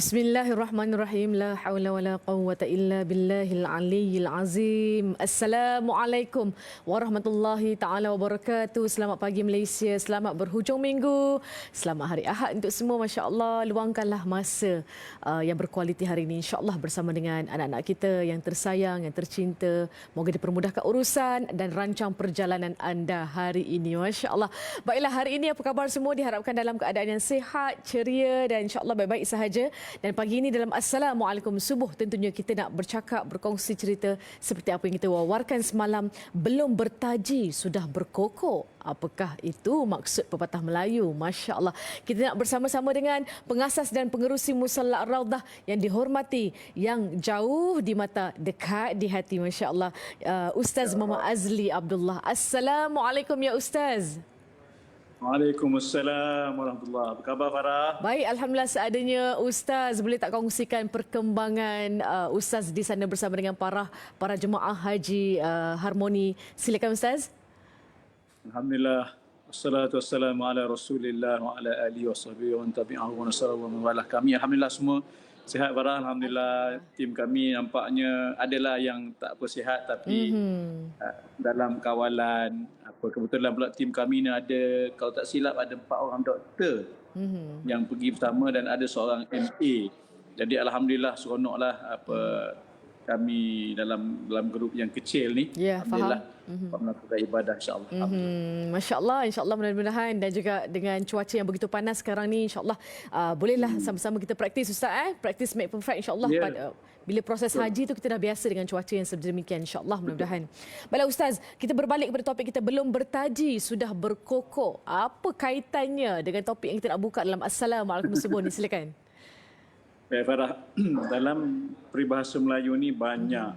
Bismillahirrahmanirrahim. La haula wala quwwata illa billahil aliyyil azim. Assalamualaikum warahmatullahi taala wabarakatuh. Selamat pagi Malaysia. Selamat berhujung minggu. Selamat hari Ahad untuk semua. Masya-Allah, luangkanlah masa uh, yang berkualiti hari ini insya-Allah bersama dengan anak-anak kita yang tersayang, yang tercinta. Moga dipermudahkan urusan dan rancang perjalanan anda hari ini. Masya-Allah. Baiklah, hari ini apa khabar semua? Diharapkan dalam keadaan yang sihat, ceria dan insya-Allah baik-baik sahaja. Dan pagi ini dalam Assalamualaikum Subuh tentunya kita nak bercakap, berkongsi cerita seperti apa yang kita wawarkan semalam. Belum bertaji, sudah berkokok. Apakah itu maksud pepatah Melayu? Masya Allah. Kita nak bersama-sama dengan pengasas dan pengerusi Musalla Raudah yang dihormati, yang jauh di mata, dekat di hati. Masya Allah. Uh, Ustaz Mama Azli Abdullah. Assalamualaikum ya Ustaz. Waalaikumsalam warahmatullahi Apa khabar Farah? Baik, Alhamdulillah seadanya Ustaz. Boleh tak kongsikan perkembangan uh, Ustaz di sana bersama dengan para para jemaah haji uh, Harmoni. Silakan Ustaz. Alhamdulillah. Wassalatu wassalamu ala rasulillah wa ala alihi wa sahbihi wa tabi'ahu wa wa mawalah kami. Alhamdulillah semua sihat Farah. Alhamdulillah tim kami nampaknya adalah yang tak apa sihat tapi mm-hmm. uh, dalam kawalan apa kebetulan pula tim kami ni ada kalau tak silap ada empat orang doktor mm-hmm. yang pergi pertama dan ada seorang MA. Jadi alhamdulillah seronoklah apa kami dalam dalam grup yang kecil ni. Ya, alhamdulillah mm-hmm. melakukan ibadah insya-Allah. Mm-hmm. Masya-Allah, insya-Allah mudah-mudahan dan juga dengan cuaca yang begitu panas sekarang ni insya-Allah uh, bolehlah mm. sama-sama kita praktis ustaz eh. Practice make perfect insya-Allah yeah. pada bila proses Betul. haji tu kita dah biasa dengan cuaca yang sedemikian insya-Allah mudah-mudahan. Baiklah ustaz, kita berbalik kepada topik kita belum bertaji sudah berkokok. Apa kaitannya dengan topik yang kita nak buka dalam Assalamualaikum subuh ni silakan. Baik Farah, dalam peribahasa Melayu ni banyak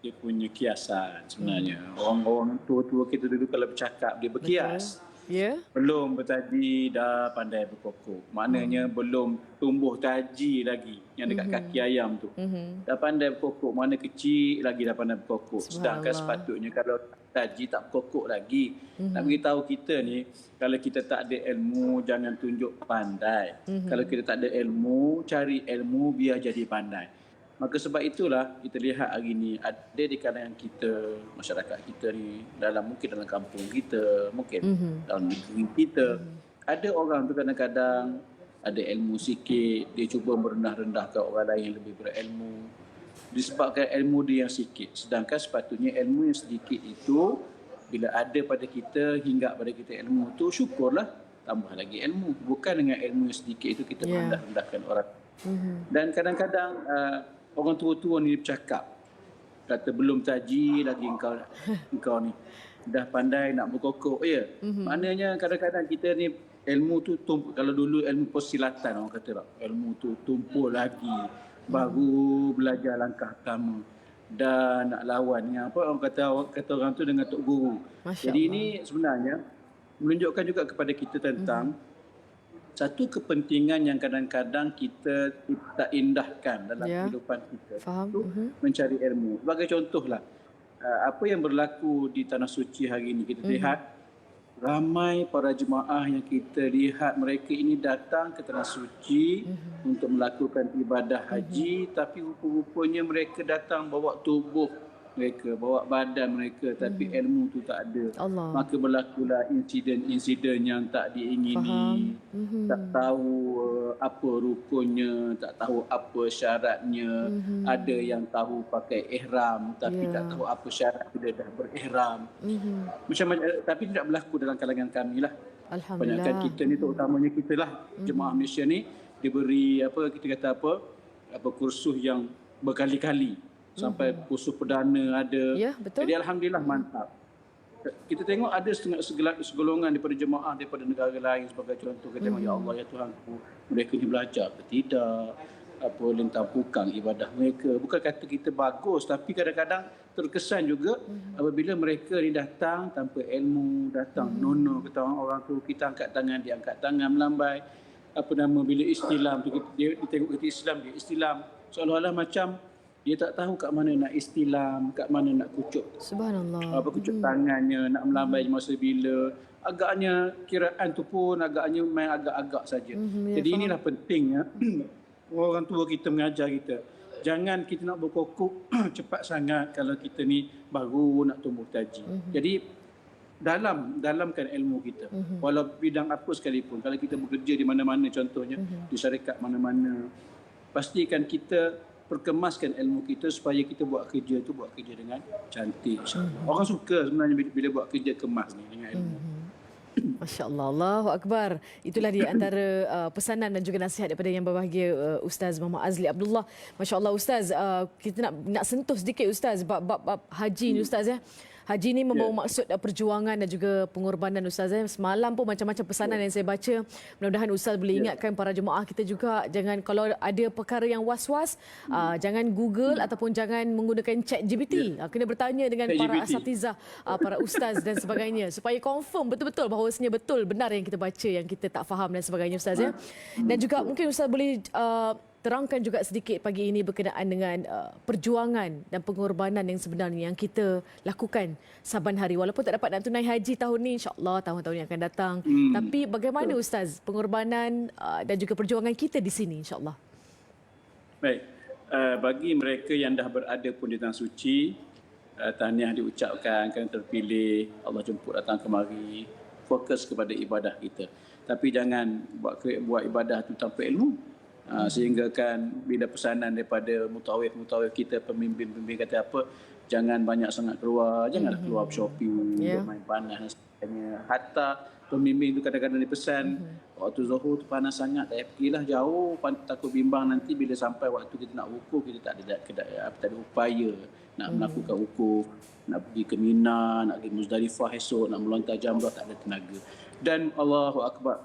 dia punya kiasan sebenarnya. Hmm. Orang-orang tua-tua kita dulu kalau bercakap dia berkias. Ya. Yeah. Belum bertaji dah pandai berkokok. Maknanya hmm. belum tumbuh taji lagi yang dekat hmm. kaki ayam tu. Hmm. Dah pandai berkokok, mana kecil lagi dah pandai berkokok. Sedangkan sepatutnya kalau taji tak pokok lagi. Mm-hmm. Nak beritahu kita ni, kalau kita tak ada ilmu, jangan tunjuk pandai. Mm-hmm. Kalau kita tak ada ilmu, cari ilmu biar jadi pandai. Maka sebab itulah kita lihat hari ni ada di kalangan kita, masyarakat kita ni, dalam mungkin dalam kampung kita, mungkin mm-hmm. dalam negeri kita, mm-hmm. ada orang tu kadang-kadang ada ilmu sikit, dia cuba merendah-rendahkan orang lain yang lebih berilmu disebabkan ilmu dia yang sikit sedangkan sepatutnya ilmu yang sedikit itu bila ada pada kita hingga pada kita ilmu tu syukurlah tambah lagi ilmu bukan dengan ilmu yang sedikit itu kita yeah. rendah-rendahkan orang mm-hmm. dan kadang-kadang uh, orang tua-tua ni bercakap kata belum taji lagi engkau engkau ni dah pandai nak berkokok ya mm-hmm. maknanya kadang-kadang kita ni ilmu tu tumpu, kalau dulu ilmu persilatan orang kata tak ilmu tu tumpul lagi baru belajar langkah pertama dan nak lawan dengan apa orang kata kata orang tu dengan tok guru. Masya Jadi Allah. ini sebenarnya menunjukkan juga kepada kita tentang mm-hmm. Satu kepentingan yang kadang-kadang kita tak indahkan dalam yeah. kehidupan kita Faham. itu mm-hmm. mencari ilmu. Sebagai contohlah uh, apa yang berlaku di tanah suci hari ini kita mm-hmm. lihat ramai para jemaah yang kita lihat mereka ini datang ke tanah suci mm-hmm. untuk melakukan ibadah haji mm-hmm. tapi rupa-rupanya mereka datang bawa tubuh mereka bawa badan mereka tapi hmm. ilmu tu tak ada Allah. maka berlakulah insiden-insiden yang tak diingini hmm. tak tahu uh, apa rukunnya tak tahu apa syaratnya hmm. ada yang tahu pakai ihram tapi yeah. tak tahu apa syarat dia dah berihram hmm. macam tapi tidak berlaku dalam kalangan kami lah Alhamdulillah. kita ni terutamanya kita lah hmm. jemaah Malaysia ni diberi apa kita kata apa apa kursus yang berkali-kali sampai kursus perdana ada. Ya, betul. Jadi alhamdulillah mantap. Kita tengok ada setengah segolongan daripada jemaah daripada negara lain sebagai contoh kita tengok mm-hmm. ya Allah ya Tuhanku mereka ni belajar ke tidak apa lintang pukang ibadah mereka bukan kata kita bagus tapi kadang-kadang terkesan juga mm-hmm. apabila mereka ni datang tanpa ilmu datang mm-hmm. nono kata orang tu kita angkat tangan dia angkat tangan melambai apa nama bila istilam tu kita dia, dia tengok kita Islam dia istilam seolah-olah macam dia tak tahu kat mana nak istilam, kat mana nak kucuk. Subhanallah. Apa kucuk hmm. tangannya, nak melambai hmm. masa bila. Agaknya kiraan tu pun agaknya main agak-agak saja. Hmm, ya, Jadi faham. inilah pentingnya orang tua kita mengajar kita. Jangan kita nak berkokok cepat sangat kalau kita ni baru nak tumbuh taji. Mm-hmm. Jadi dalam dalamkan ilmu kita. Mm-hmm. Walau bidang apa sekalipun. Kalau kita bekerja di mana-mana contohnya mm-hmm. di syarikat mana-mana pastikan kita perkemaskan ilmu kita supaya kita buat kerja tu buat kerja dengan cantik. Mm-hmm. Orang suka sebenarnya bila, bila buat kerja kemas ni dengan ilmu. Mm-hmm. Masya Allah, Allahu Akbar. Itulah di antara uh, pesanan dan juga nasihat daripada yang berbahagia uh, Ustaz Muhammad Azli Abdullah. Masya Allah Ustaz, uh, kita nak nak sentuh sedikit Ustaz bab bab, bab haji ni Ustaz ya. Haji ini membawa yeah. maksud perjuangan dan juga pengorbanan Ustaz. Eh. Semalam pun macam-macam pesanan yeah. yang saya baca. Mudah-mudahan Ustaz boleh yeah. ingatkan para jemaah kita juga. Jangan kalau ada perkara yang was-was, mm. uh, jangan Google mm. ataupun jangan menggunakan chat GPT. Yeah. Uh, kena bertanya dengan chat para asatizah, uh, para ustaz dan sebagainya. Supaya confirm betul-betul bahawa sebenarnya betul benar yang kita baca, yang kita tak faham dan sebagainya Ustaz. Ya. Dan juga mungkin Ustaz boleh... Uh, terangkan juga sedikit pagi ini berkenaan dengan uh, perjuangan dan pengorbanan yang sebenarnya yang kita lakukan saban hari. Walaupun tak dapat nak tunai haji tahun ni insyaallah tahun-tahun yang akan datang. Hmm. tapi bagaimana ustaz pengorbanan uh, dan juga perjuangan kita di sini insyaallah? Baik. Uh, bagi mereka yang dah berada pun di tanah suci uh, tahniah diucapkan kerana terpilih Allah jemput datang kemari fokus kepada ibadah kita. Tapi jangan buat buat ibadah tu tanpa ilmu Uh, sehingga kan bila pesanan daripada mutawif-mutawif kita pemimpin-pemimpin kata apa jangan banyak sangat keluar janganlah mm-hmm. keluar shopping yeah. main panas dan sebagainya hatta pemimpin itu kadang-kadang dipesan mm-hmm. waktu zuhur tu panas sangat tak pergilah jauh takut bimbang nanti bila sampai waktu kita nak wukuf kita tak ada tak ada upaya nak mm-hmm. melakukan wukuf nak pergi ke Mina nak pergi Muzdalifah esok nak melontar jamrah tak ada tenaga dan Allahu akbar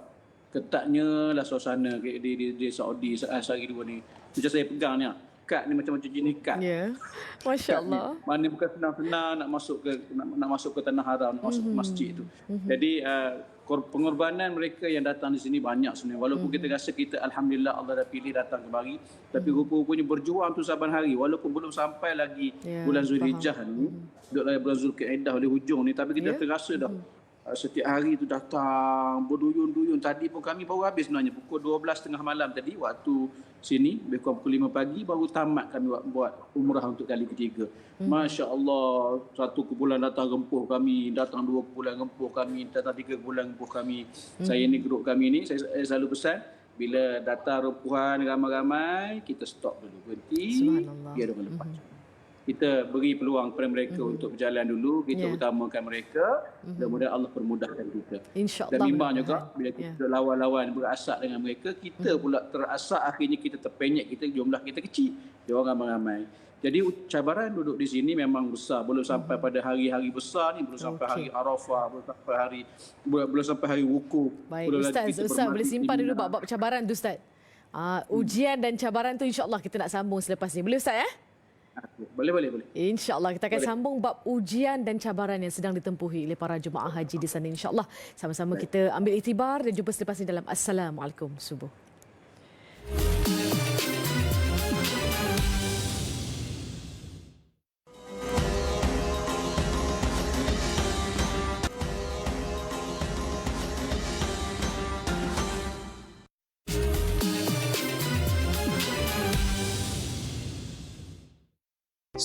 ketatnya lah suasana di, di, di, di Saudi sehari dua ni. Macam saya pegang ni, kad ni macam-macam jenis kad. Ya. Yeah. Masya Allah. Mana bukan senang-senang nak masuk ke nak, nak masuk ke tanah haram, nak masuk mm-hmm. ke masjid tu. Mm-hmm. Jadi uh, pengorbanan mereka yang datang di sini banyak sebenarnya. Walaupun mm-hmm. kita rasa kita alhamdulillah Allah dah pilih datang kemari, tapi mm-hmm. rupa-rupanya berjuang tu saban hari walaupun belum sampai lagi yeah, bulan Zulhijjah ni. Mm-hmm. Duduk lagi bulan Zulkaidah oleh hujung ni tapi kita yeah. terasa dah mm-hmm. Ah, setiap hari tu datang berduyun-duyun. Tadi pun kami baru habis sebenarnya pukul 12 tengah malam tadi waktu sini lebih kurang pukul 5 pagi baru tamat kami buat, buat umrah untuk kali ketiga. Hmm. Masya Allah satu bulan datang rempuh kami, datang dua bulan rempuh kami, datang tiga bulan rempuh kami. Hmm. Saya ni grup kami ni saya, saya selalu pesan bila datang rempuhan ramai-ramai kita stop dulu berhenti biar dia lepas. Hmm kita beri peluang kepada mereka mm-hmm. untuk berjalan dulu kita yeah. utamakan mereka. Mm-hmm. mudah-mudahan Allah permudahkan kita. Insyaallah dan bimbang juga bila kita yeah. lawan-lawan berasak dengan mereka kita mm-hmm. pula terasak akhirnya kita terpenyek kita jumlah kita kecil. Dia orang ramai-ramai. Jadi cabaran duduk di sini memang besar. Belum sampai pada hari-hari besar ni belum sampai okay. hari Arafah belum sampai hari belum sampai hari wukuf baik belum ustaz ustaz boleh simpan dulu bab-bab cabaran tu ustaz. Uh, ujian dan cabaran tu insyaallah kita nak sambung selepas ni. Boleh ustaz ya boleh, boleh, boleh. InsyaAllah kita akan boleh. sambung bab ujian dan cabaran yang sedang ditempuhi oleh para jemaah haji di sana. InsyaAllah sama-sama kita ambil itibar dan jumpa selepas ini dalam Assalamualaikum Subuh.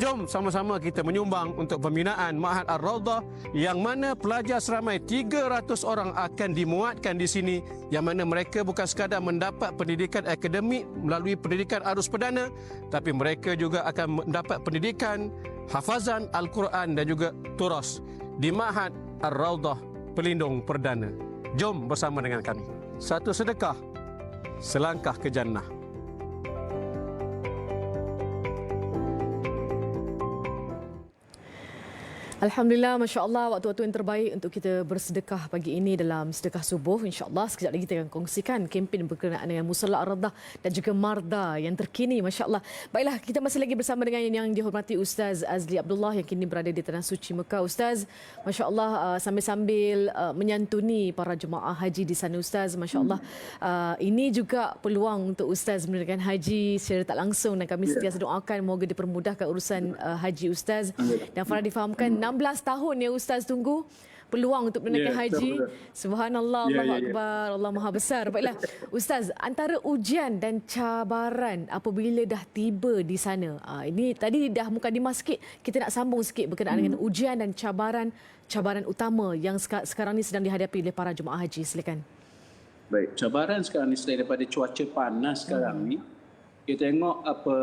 Jom sama-sama kita menyumbang untuk pembinaan Ma'had Ar-Rawdah yang mana pelajar seramai 300 orang akan dimuatkan di sini yang mana mereka bukan sekadar mendapat pendidikan akademik melalui pendidikan arus perdana tapi mereka juga akan mendapat pendidikan hafazan Al-Quran dan juga turas di Ma'had Ar-Rawdah Pelindung Perdana. Jom bersama dengan kami. Satu sedekah, selangkah ke jannah. Alhamdulillah, Masya Allah, waktu-waktu yang terbaik untuk kita bersedekah pagi ini dalam sedekah subuh. Insya Allah, sekejap lagi kita akan kongsikan kempen berkenaan dengan Musalla Ar-Radah dan juga Marda yang terkini, Masya Allah. Baiklah, kita masih lagi bersama dengan yang dihormati Ustaz Azli Abdullah yang kini berada di Tanah Suci Mekah. Ustaz, Masya Allah, uh, sambil-sambil uh, menyantuni para jemaah haji di sana, Ustaz. Masya Allah, uh, ini juga peluang untuk Ustaz menunaikan haji secara tak langsung dan kami sentiasa doakan moga dipermudahkan urusan haji Ustaz. Dan Farah difahamkan 16 tahun ya Ustaz tunggu peluang untuk menunaikan Ya, haji. betul. Subhanallah, Ya, Allahu ya, ya. Akbar, Allah Maha Besar. Baiklah, Ustaz, antara ujian dan cabaran apabila dah tiba di sana. ah, ini tadi dah muka dimas sikit. Kita nak sambung sikit berkenaan Hmm. dengan ujian dan cabaran cabaran utama yang seka- sekarang ni sedang dihadapi oleh para jemaah haji. Silakan. Baik, cabaran sekarang ni selain daripada cuaca panas sekarang ni, kita tengok apa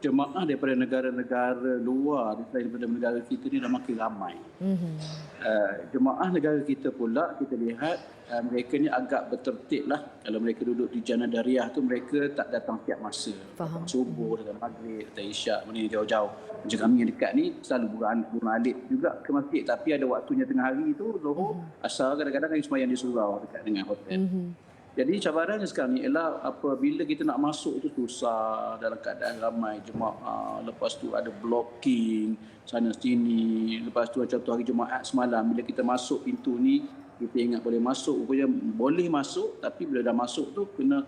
jemaah daripada negara-negara luar selain daripada negara kita ni dah makin ramai. Mhm. Uh, jemaah negara kita pula kita lihat uh, mereka ni agak bertertib lah. Kalau mereka duduk di Jannah Dariyah tu mereka tak datang tiap masa. Faham. Datang subuh, datang maghrib, datang isyak, mana yang jauh-jauh. Macam kami yang dekat ni selalu burun, burun alik juga ke masjid. Tapi ada waktunya tengah hari tu, zuhur, asal kadang-kadang kami sembahyang di surau dekat dengan hotel. Mhm. Jadi cabarannya sekarang ni ialah apabila kita nak masuk itu susah dalam keadaan ramai jemaah. Lepas tu ada blocking sana sini. Lepas tu macam tu hari Jumaat semalam bila kita masuk pintu ni kita ingat boleh masuk. Rupanya boleh masuk tapi bila dah masuk tu kena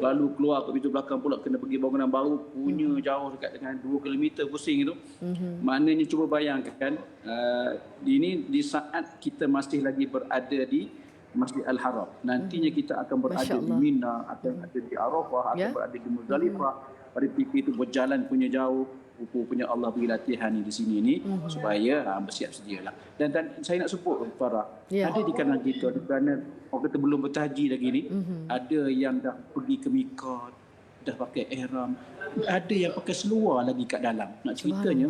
lalu keluar ke pintu belakang pula kena pergi bangunan baru punya jauh dekat dengan 2 km pusing itu. Mm-hmm. Maknanya cuba bayangkan uh, ini di saat kita masih lagi berada di Masjid Al-Haram. Nantinya kita akan berada di. Mina, akan ada di Arafah, akan Ya. berada di Muzdalifah. Pada ketika itu berjalan punya jauh, rupa-rupanya Allah beri latihan ni di sini ni supaya ha, bersiap sedialah. Dan, dan saya nak sebut Farah, Ya. ada di kalangan kita ada kerana orang kata belum bertaji lagi ni, ada yang dah pergi ke mikot, dah pakai ihram, ada yang pakai seluar lagi kat dalam. Nak ceritanya,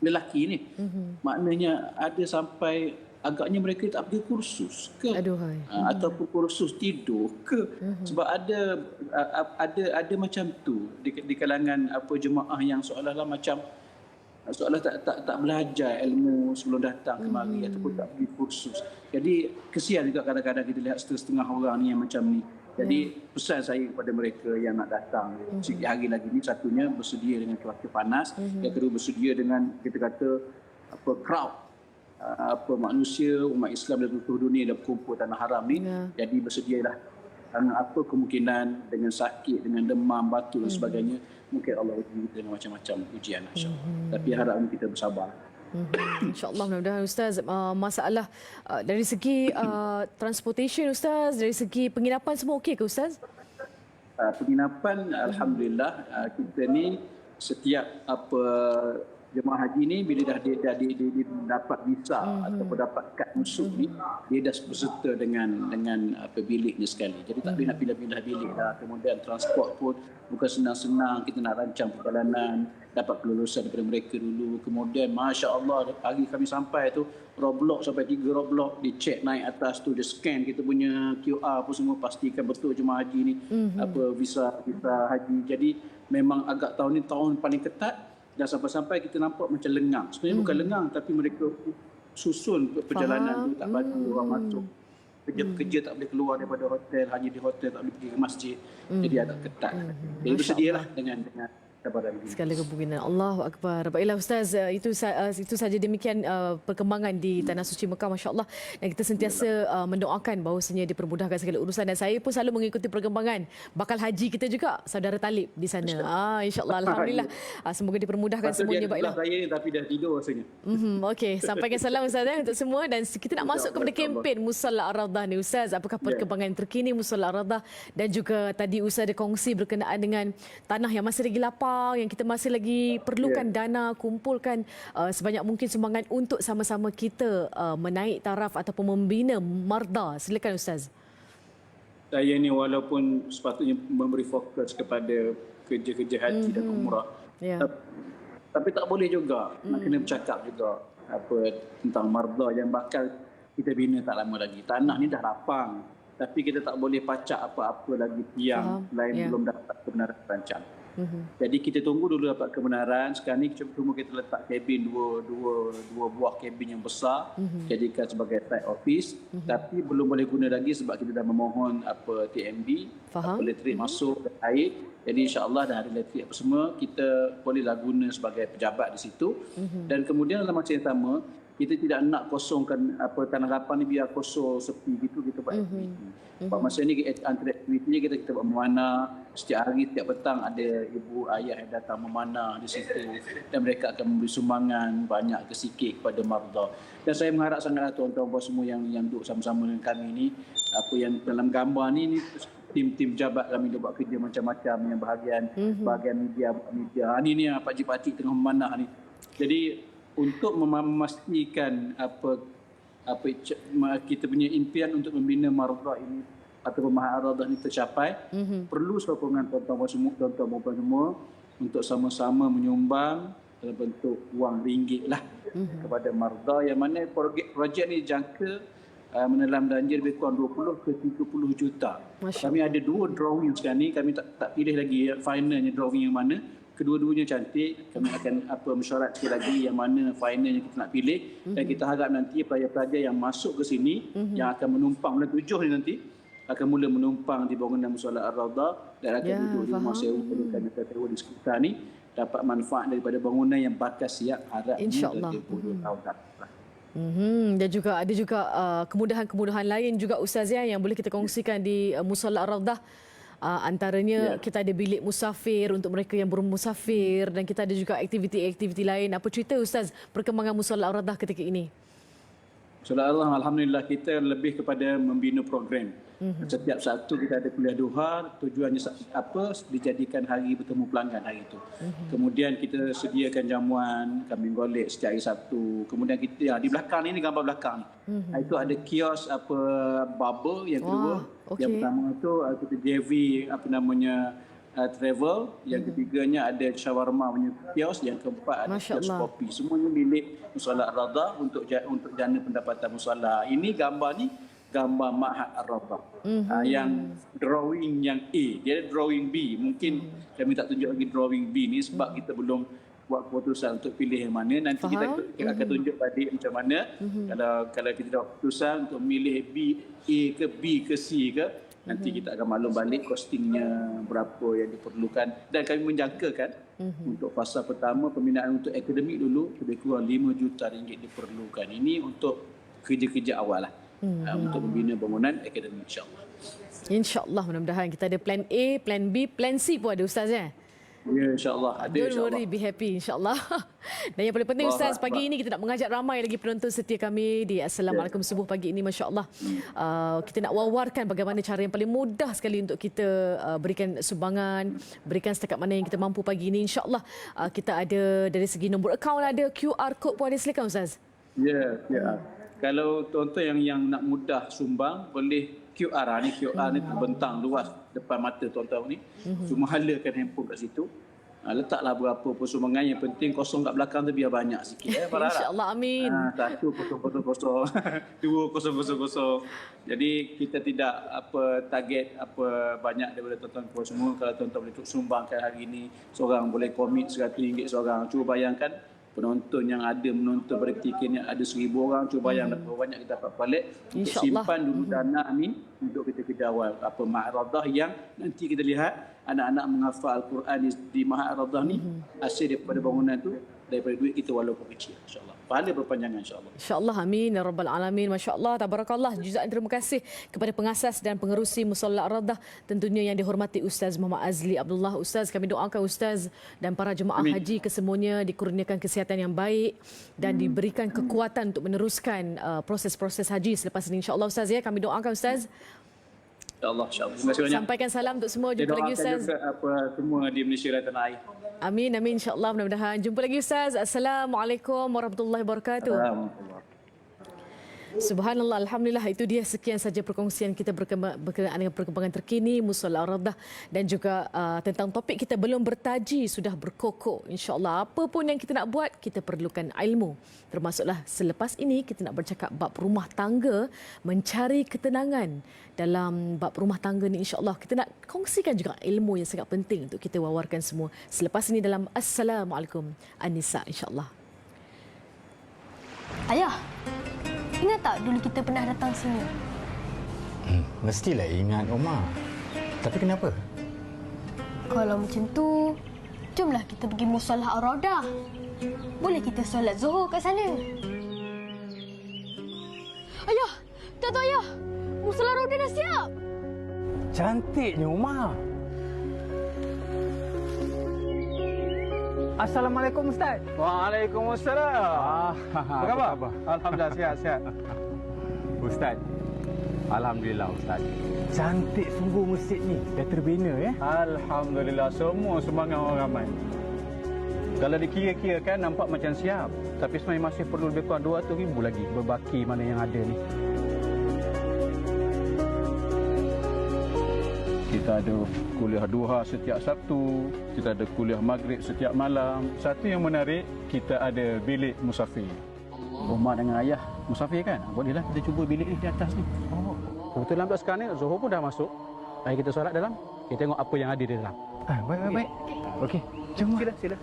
lelaki ni, maknanya ada sampai agaknya mereka tak pergi kursus ke? Aduhai. uh, ataupun kursus tidur ke? Sebab ada ada ada macam tu di, di kalangan apa jemaah yang seolah-olah macam seolah tak tak tak belajar ilmu sebelum datang kemari ataupun tak pergi kursus. Jadi kesian juga kadang-kadang kita lihat setengah-setengah orang ni yang macam ni. Jadi pesan saya kepada mereka yang nak datang sikit hari lagi ni satunya bersedia dengan cuaca panas, yang kedua bersedia dengan kita kata apa crowd apa manusia umat Islam dari seluruh dunia dah berkumpul tanah haram ni Ya. jadi bersedialah kerana apa kemungkinan dengan sakit dengan demam batuk dan sebagainya mungkin Allah uji dengan macam-macam ujian insya-Allah tapi harapnya kita bersabar Mhm. InsyaAllah mudah-mudahan Ustaz uh, masalah uh, dari segi uh, transportation Ustaz, dari segi penginapan semua okey ke Ustaz? uh, penginapan alhamdulillah uh, kita ni setiap apa jemaah haji ni bila dah dia dah dia, dia, dia dapat visa mm-hmm. ataupun dapat kad musuh ni dia dah berserta dengan dengan apa biliknya sekali. Jadi tak boleh nak pilih-pilih bilik dah. Kemudian transport pun bukan senang-senang kita nak rancang perjalanan dapat kelulusan daripada mereka dulu. Kemudian masya-Allah hari kami sampai tu Roblox sampai tiga Roblox dia check naik atas tu dia scan kita punya QR apa semua pastikan betul jemaah haji ni mm-hmm. apa visa visa haji. Jadi memang agak tahun ni tahun paling ketat dan sampai-sampai kita nampak macam lengang. Sebenarnya hmm. bukan lengang tapi mereka susun perjalanan tu tak bagi hmm. orang masuk. Kerja-kerja tak boleh keluar daripada hotel, hanya di hotel tak boleh pergi ke masjid. Hmm. Jadi agak ketat. Hmm. Jadi bersedialah dengan dengan Segala kemungkinan. Allahu Akbar. Baiklah Ustaz, uh, itu uh, itu saja demikian uh, perkembangan di Tanah Suci Mekah Masya-Allah dan kita sentiasa mendoakan bahawasanya dipermudahkan segala urusan dan saya pun selalu mengikuti perkembangan bakal haji kita juga saudara Talib di sana. Ah insya-Allah alhamdulillah. Uh, semoga dipermudahkan dia semuanya baiklah. saya ni tapi dah tidur rasanya. Mhm, okey, sampaikan salam Ustaz eh, untuk semua dan kita nak masuk kepada kempen Musalla Ar-Radah ni Ustaz. Apakah perkembangan terkini Musalla Ar-Radah dan juga tadi Ustaz ada kongsi berkenaan dengan tanah yang masih lagi lapang yang kita masih lagi perlukan dana kumpulkan uh, sebanyak mungkin sumbangan untuk sama-sama kita uh, menaik taraf ataupun membina marda. Silakan Ustaz. Saya ni walaupun sepatutnya memberi fokus kepada kerja-kerja haji mm-hmm. dan umrah. Ya. Tap- Tapi tak boleh juga. Mm. Nak kena bercakap juga apa tentang marda yang bakal kita bina tak lama lagi. Tanah ni dah lapang. Tapi kita tak boleh pacak apa-apa lagi tiang Faham. lain Ya. belum dapat kebenaran rancang. Jadi kita tunggu dulu dapat kebenaran. Sekarang ni cuma kita letak kabin dua dua dua buah kabin yang besar jadikan sebagai site office tapi belum boleh guna lagi sebab kita dah memohon apa TMB Faham. apa elektrik masuk dan air. Jadi insya-Allah dah ada elektrik apa semua kita bolehlah guna sebagai pejabat di situ. Dan kemudian dalam masa yang sama kita tidak nak kosongkan apa tanah lapang ni biar kosong sepi gitu kita buat aktiviti. Sebab masa ni antara aktivitinya kita kita buat memanah setiap hari setiap petang ada ibu ayah yang datang memanah di situ dan mereka akan memberi sumbangan banyak ke sikit kepada marda. Dan saya mengharap sangatlah tuan-tuan bos semua yang yang duduk sama-sama dengan kami ni apa yang dalam gambar ni ni tim-tim jabat kami dia buat kerja macam-macam yang bahagian mm-hmm. bahagian media media. Ha, ni ni ah, Pak Cik tengah memanah ni. Jadi untuk mema- memastikan apa apa kita punya impian untuk membina mardah ini atau maharadah ini tercapai mm-hmm. perlu sokongan tuan-tuan dan semua tuan-tuan dan semua untuk sama-sama menyumbang dalam bentuk wang ringgit lah mm-hmm. kepada mardah yang mana projek, projek ni jangka uh, menelan belanja lebih kurang 20 ke 30 juta. Masya Kami ada dua drawing sekarang ni kami tak, tak pilih lagi ya, finalnya drawing yang mana kedua-duanya cantik kami akan apa mesyuarat sekali lagi yang mana final yang kita nak pilih dan kita harap nanti pelajar-pelajar yang masuk ke sini yang akan menumpang bulan tujuh ni nanti akan mula menumpang di bangunan musola Ar-Raudha dan akan Ya, duduk di rumah sewa pelukan dan sewa di sekitar ni dapat manfaat daripada bangunan yang bakal siap harapnya InsyaAllah. 30 tahun atas. Mhm dan juga ada juga uh, kemudahan-kemudahan lain juga ustaz ya yang boleh kita kongsikan di uh, Musalla Ar-Rawdah. Uh, antaranya Ya. kita ada bilik musafir untuk mereka yang bermusafir dan kita ada juga aktiviti-aktiviti lain. Apa cerita ustaz perkembangan Musalla Ar-Rawdah ketika ini? Saudara Allah, Alhamdulillah kita lebih kepada membina program. Mm-hmm. Setiap Sabtu kita ada kuliah duha, tujuannya apa dijadikan hari bertemu pelanggan hari itu. Mm-hmm. Kemudian kita sediakan jamuan, kambing golek setiap hari Sabtu. Kemudian kita ya, di belakang ni, ni gambar belakang ni. Mm-hmm. Itu ada kios apa bubble yang kedua. Wah, okey. Yang pertama tu uh, kita JV apa namanya uh, travel, yang ketiganya ada shawarma punya kios, yang keempat ada kios kopi. Semuanya milik Musala Ar-Radha untuk untuk jana pendapatan musala. Ini gambar ni gambar Mahat Ar-Radha. Mm-hmm. Uh, yang drawing yang A, dia ada drawing B. Mungkin mm-hmm. kami tak tunjuk lagi drawing B ni sebab kita belum buat keputusan untuk pilih yang mana. Nanti kita, Faham. kita akan tunjuk balik macam mana. Mm-hmm. Kalau kalau kita dah keputusan untuk milih B, A ke B ke C ke, nanti kita akan maklum balik costingnya berapa yang diperlukan dan kami menjangkakan mm-hmm. untuk fasa pertama pembinaan untuk akademik dulu lebih kurang 5 juta ringgit diperlukan ini untuk kerja-kerja awal lah mm-hmm. uh, untuk membina bangunan akademik insyaAllah InsyaAllah mudah-mudahan kita ada plan A, plan B, plan C pun ada ustaz ya. ya insyaAllah ada Don't insyaAllah worry, be happy insyaAllah. Dan yang paling penting Allah Ustaz, pagi ini kita nak mengajak ramai lagi penonton setia kami di Assalamualaikum Subuh pagi ini Masya Allah. Uh, kita nak wawarkan bagaimana cara yang paling mudah sekali untuk kita uh, berikan sumbangan, berikan setakat mana yang kita mampu pagi ini. Insya Allah uh, kita ada dari segi nombor akaun ada, QR code pun ada. Silakan Ustaz. Ya, ya. Kalau tuan-tuan yang yang nak mudah sumbang boleh QR ni QR ni terbentang luas depan mata tuan-tuan ni. Cuma halakan handphone kat situ. Ha, letaklah berapa pun sumbangan yang penting kosong kat belakang tu biar banyak sikit ya para Insya Allah, amin. Ha, satu kosong kosong kosong, dua kosong kosong kosong. Jadi kita tidak apa target apa banyak daripada tuan-tuan puan semua. Kalau tuan-tuan boleh sumbangkan hari ini, seorang boleh komit RM100 seorang. Cuba bayangkan penonton yang ada menonton pada ketika ni ada seribu orang. Cuba bayangkan berapa banyak kita dapat balik untuk Hmm. Simpan dulu dana ni untuk kita kerja awal. Apa ma'aradah yang nanti kita lihat anak-anak menghafal Al-Quran di, di ma'aradah ni Hmm. hasil daripada bangunan tu daripada duit kita walaupun kecil insyaAllah. Pahala berpanjangan insyaAllah. InsyaAllah amin ya rabbal alamin. Masya Allah tabarakallah. Juzaan terima kasih kepada pengasas dan pengerusi Musalla Ar-Radah tentunya yang dihormati Ustaz Muhammad Azli Abdullah. Ustaz kami doakan Ustaz dan para jemaah Amin. haji kesemuanya dikurniakan kesihatan yang baik dan diberikan kekuatan untuk meneruskan uh, proses-proses haji selepas ini insya-Allah Ustaz ya. Kami doakan Ustaz. InsyaAllah. insyaAllah. Terima kasih banyak. Sampaikan salam untuk semua. Jumpa lagi doakan Ustaz. juga apa semua di Malaysia dan tanah air. Amin amin insya-Allah mudah-mudahan. Jumpa lagi Ustaz. Assalamualaikum warahmatullahi wabarakatuh. Alhamdulillah. Subhanallah, Alhamdulillah itu dia sekian saja perkongsian kita berkenaan dengan perkembangan terkini Musola Ar-Radah dan juga uh, tentang topik kita belum bertaji sudah berkokok. InsyaAllah apa pun yang kita nak buat kita perlukan ilmu. Termasuklah selepas ini kita nak bercakap bab rumah tangga mencari ketenangan dalam bab rumah tangga ni insyaAllah kita nak kongsikan juga ilmu yang sangat penting untuk kita wawarkan semua. Selepas ini dalam Assalamualaikum Anissa insyaAllah. Ayah, ingat tak dulu kita pernah datang sini? Hmm, mestilah ingat Omar. Tapi kenapa? Kalau macam tu, jomlah kita pergi musalah Ar-Raudah. Boleh kita solat Zuhur kat sana. Ayah, tak tahu ayah. Musalah Ar-Raudah dah siap. Cantiknya Omar. Assalamualaikum Ustaz. Waalaikumsalam. Apa khabar? Alhamdulillah sihat sihat. Ustaz. Alhamdulillah Ustaz. Cantik sungguh masjid ni. Dah terbina ya. Alhamdulillah semua sumbangan orang ramai. Kalau dikira-kira kan nampak macam siap. Tapi sebenarnya masih perlu lebih kurang 200 ribu lagi berbaki mana yang ada ni. Kita ada kuliah duha setiap Sabtu, kita ada kuliah maghrib setiap malam. Satu yang menarik, kita ada bilik musafir. Rumah dengan ayah musafir kan? Bolehlah kita cuba bilik ni di atas ni. Oh. Kebetulan pula sekarang ni Zuhur pun dah masuk. Mari kita solat dalam. Kita tengok apa yang ada di dalam. Ah, baik baik baik. Okey. Jom. Sila, sila.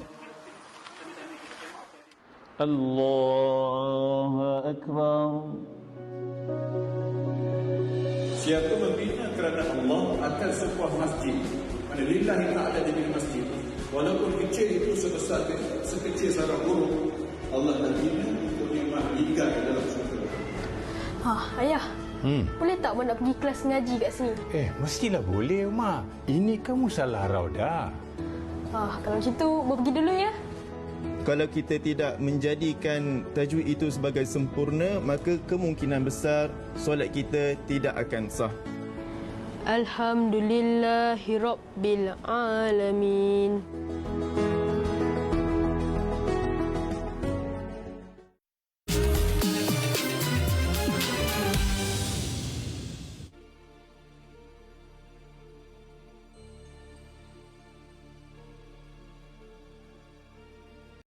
Allahu Akbar. Siapa membina kerana Allah akan sebuah masjid Mana lillahi ta'ala di masjid Walaupun kecil itu sebesar sekecil sarang burung Allah dah bina untuk di dalam syurga Ha, ayah. Hmm. Boleh tak Mak nak pergi kelas ngaji kat sini? Eh, mestilah boleh Omar. Ini kan musalah Raudah. Ha, kalau macam tu, Mak pergi dulu ya. Kalau kita tidak menjadikan tajwid itu sebagai sempurna, maka kemungkinan besar solat kita tidak akan sah. Alhamdulillahirabbil alamin.